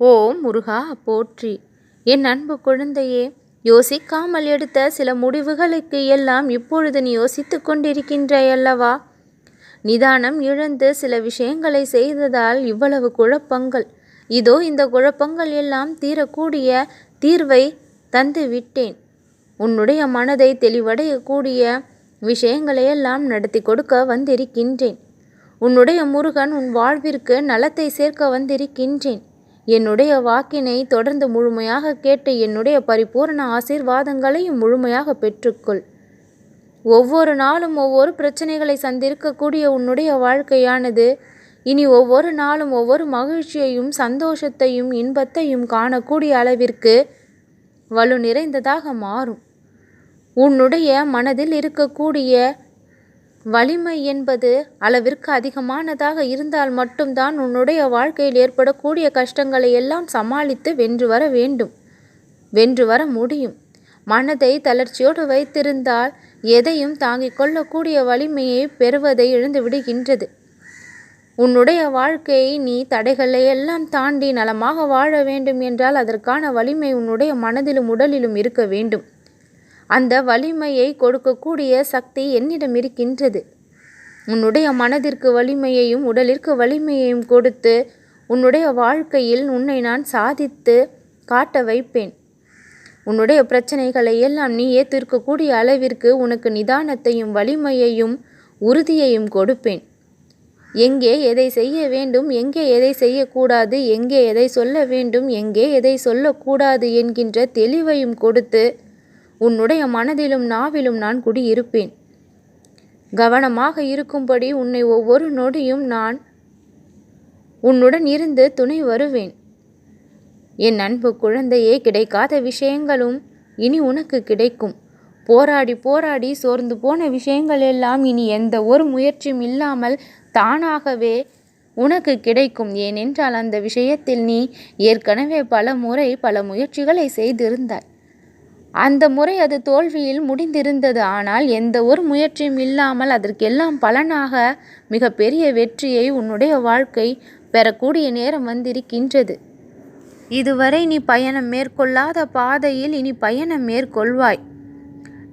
ஓம் முருகா போற்றி. என் அன்பு குழந்தையே யோசிக்காமல் எடுத்த சில முடிவுகளுக்கு எல்லாம் இப்பொழுது நீ யோசித்து கொண்டிருக்கின்றாயல்லவா? நிதானம் இழந்து சில விஷயங்களை செய்ததால் இவ்வளவு குழப்பங்கள். இதோ இந்த குழப்பங்கள் எல்லாம் தீரக்கூடிய தீர்வை தந்து விட்டேன் உன்னுடைய மனதை தெளிவடையக்கூடிய விஷயங்களையெல்லாம் நடத்தி கொடுக்க வந்திருக்கின்றேன். உன்னுடைய முருகன் உன் வாழ்விற்கு நலத்தை சேர்க்க வந்திருக்கின்றேன். என்னுடைய வாக்கினை தொடர்ந்து முழுமையாக கேட்டு என்னுடைய பரிபூரண ஆசீர்வாதங்களையும் முழுமையாக பெற்றுக்கொள். ஒவ்வொரு நாளும் ஒவ்வொரு பிரச்சனைகளை சந்திருக்கக்கூடிய உன்னுடைய வாழ்க்கையானது இனி ஒவ்வொரு நாளும் ஒவ்வொரு மகிழ்ச்சியையும் சந்தோஷத்தையும் இன்பத்தையும் காணக்கூடிய அளவிற்கு வலு நிறைந்ததாக மாறும். உன்னுடைய மனதில் இருக்கக்கூடிய வலிமை என்பது அளவிற்கு அதிகமானதாக இருந்தால் மட்டும்தான் உன்னுடைய வாழ்க்கையில் ஏற்படக்கூடிய கஷ்டங்களை எல்லாம் சமாளித்து வென்று வர வேண்டும். வென்று வர முடியும். மனதை தளர்ச்சியோடு வைத்திருந்தால் எதையும் தாங்கிக் கொள்ளக்கூடிய வலிமையை பெறுவதை இழந்து விடுகின்றது. உன்னுடைய வாழ்க்கையை நீ தடைகளை எல்லாம் தாண்டி நலமாக வாழ வேண்டும் என்றால் அதற்கான வலிமை உன்னுடைய மனதிலும் உடலிலும் இருக்க வேண்டும். அந்த வலிமையை கொடுக்கக்கூடிய சக்தி என்னிடம் இருக்கின்றது. உன்னுடைய மனதிற்கு வலிமையையும் உடலிற்கு வலிமையையும் கொடுத்து உன்னுடைய வாழ்க்கையில் உன்னை நான் சாதித்து காட்ட வைப்பேன். உன்னுடைய பிரச்சனைகளை எல்லாம் நீயே தீர்க்கக்கூடிய அளவிற்கு உனக்கு நிதானத்தையும் வலிமையையும் உறுதியையும் கொடுப்பேன். எங்கே எதை செய்ய வேண்டும் எங்கே எதை செய்யக்கூடாது எங்கே எதை சொல்ல வேண்டும் எங்கே எதை சொல்லக்கூடாது என்கின்ற தெளிவையும் கொடுத்து உன்னுடைய மனதிலும் நாவிலும் நான் குடியிருப்பேன். கவனமாக இருக்கும்படி உன்னை ஒவ்வொரு நொடியும் நான் உன்னுடன் இருந்து துணை வருவேன். என் அன்பு குழந்தையே கிடைக்காத விஷயங்களும் இனி உனக்கு கிடைக்கும். போராடி போராடி சோர்ந்து போன விஷயங்கள் எல்லாம் இனி எந்த ஒரு முயற்சியும் இல்லாமல் தானாகவே உனக்கு கிடைக்கும். ஏனென்றால் அந்த விஷயத்தில் நீ ஏற்கனவே பல முறை பல முயற்சிகளை செய்திருந்தாய். அந்த முறை அது தோல்வியில் முடிந்திருந்தது. ஆனால் எந்த ஒரு முயற்சியும் இல்லாமல் அதற்கெல்லாம் பலனாக மிக பெரிய வெற்றியை உன்னுடைய வாழ்க்கை பெறக்கூடிய நேரம் வந்திருக்கின்றது. இதுவரை நீ பயணம் மேற்கொள்ளாத பாதையில் இனி பயணம் மேற்கொள்வாய்.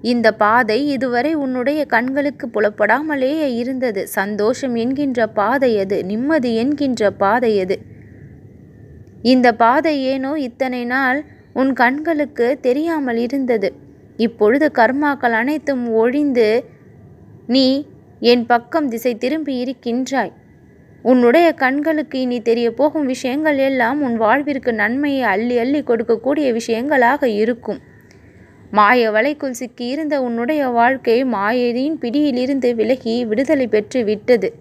இந்த பாதை இதுவரை உன்னுடைய கண்களுக்கு புலப்படாமலேயே இருந்தது. சந்தோஷம் என்கின்ற பாதை அது நிம்மதி என்கின்ற பாதை அது. இந்த பாதை ஏனோ இத்தனை நாள் உன் கண்களுக்கு தெரியாமல் இருந்தது. இப்பொழுது கர்மாக்கள் அனைத்தும் ஒழிந்து நீ என் பக்கம் திசை திரும்பி இருக்கின்றாய். உன்னுடைய கண்களுக்கு இனி தெரிய போகும் விஷயங்கள் எல்லாம் உன் வாழ்விற்கு நன்மையை அள்ளி அள்ளி கொடுக்கக்கூடிய விஷயங்களாக இருக்கும். மாய வலைக்குள் சிக்கியிருந்த உன்னுடைய வாழ்க்கை மாயையின் பிடியிலிருந்து விலகி விடுதலை பெற்று விட்டது.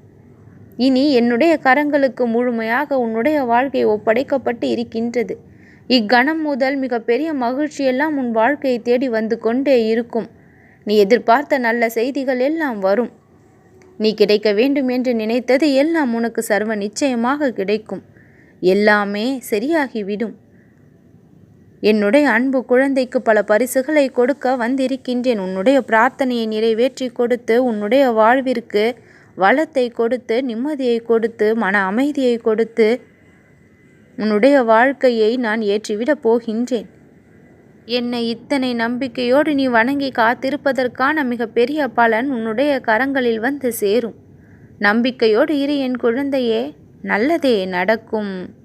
இனி என்னுடைய கரங்களுக்கு முழுமையாக உன்னுடைய வாழ்க்கை ஒப்படைக்கப்பட்டு இருக்கின்றது. இக்கணம் முதல் மிகப்பெரிய மகிழ்ச்சியெல்லாம் உன் வாழ்க்கையை தேடி வந்து கொண்டே இருக்கும். நீ எதிர்பார்த்த நல்ல செய்திகள் எல்லாம் வரும். நீ கிடைக்க வேண்டும் என்று நினைத்தது எல்லாம் உனக்கு சர்வ நிச்சயமாக கிடைக்கும். எல்லாமே சரியாகிவிடும். என்னுடைய அன்பு குழந்தைக்கு பல பரிசுகளை கொடுக்க வந்திருக்கின்றேன். உன்னுடைய பிரார்த்தனையை நிறைவேற்றி கொடுத்து உன்னுடைய வாழ்விற்கு வளத்தை கொடுத்து நிம்மதியை கொடுத்து மன அமைதியை கொடுத்து உன்னுடைய வாழ்க்கையை நான் ஏற்றிவிடப் போகின்றேன். என்னை இத்தனை நம்பிக்கையோடு நீ வணங்கி காத்திருப்பதற்கான மிகப்பெரிய பலன் உன்னுடைய கரங்களில் வந்து சேரும். நம்பிக்கையோடு இரு என் குழந்தையே நல்லதே நடக்கும்.